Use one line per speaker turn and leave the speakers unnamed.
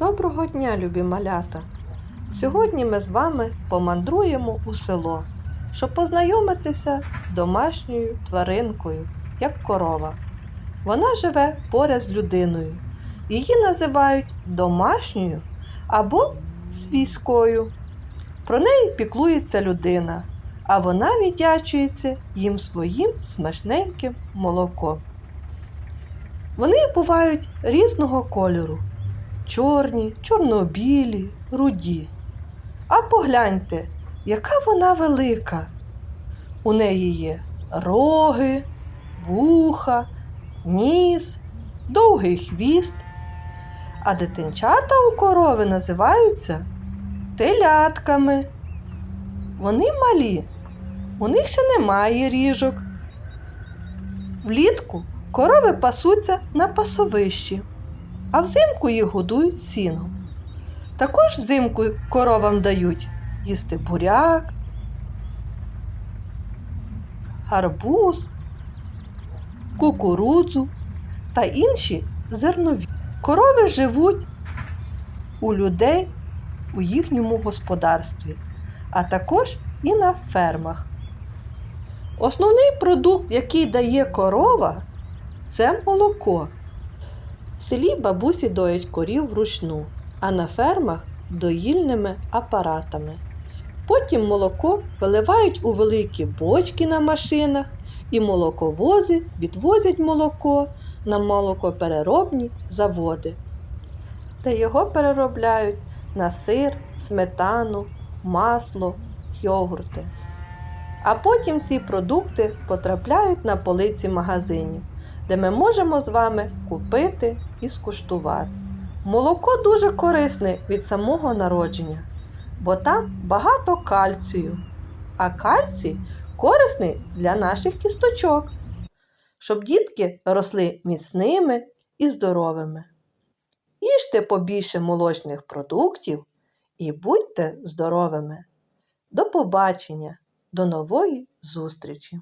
Доброго дня, любі малята! Сьогодні ми з вами помандруємо у село, щоб познайомитися з домашньою тваринкою, як корова. Вона живе поряд з людиною. Її називають домашньою або свійською. Про неї піклується людина, а вона віддячується їм своїм смачненьким молоком. Вони бувають різного кольору чорні, чорнобілі, руді. А погляньте, яка вона велика. У неї є роги, вуха, ніс, довгий хвіст. А дитинчата у корови називаються телятками. Вони малі, у них ще немає ріжок. Влітку корови пасуться на пасовищі а взимку їх годують сіном. Також взимку коровам дають їсти буряк, гарбуз, кукурудзу та інші зернові. Корови живуть у людей у їхньому господарстві, а також і на фермах. Основний продукт, який дає корова, це молоко. В селі бабусі доять корів вручну, а на фермах доїльними апаратами. Потім молоко виливають у великі бочки на машинах, і молоковози відвозять молоко на молокопереробні заводи, де його переробляють на сир, сметану, масло, йогурти. А потім ці продукти потрапляють на полиці магазинів де ми можемо з вами купити і скуштувати. Молоко дуже корисне від самого народження, бо там багато кальцію, а кальцій корисний для наших кісточок, щоб дітки росли міцними і здоровими. Їжте побільше молочних продуктів і будьте здоровими. До побачення, до нової зустрічі!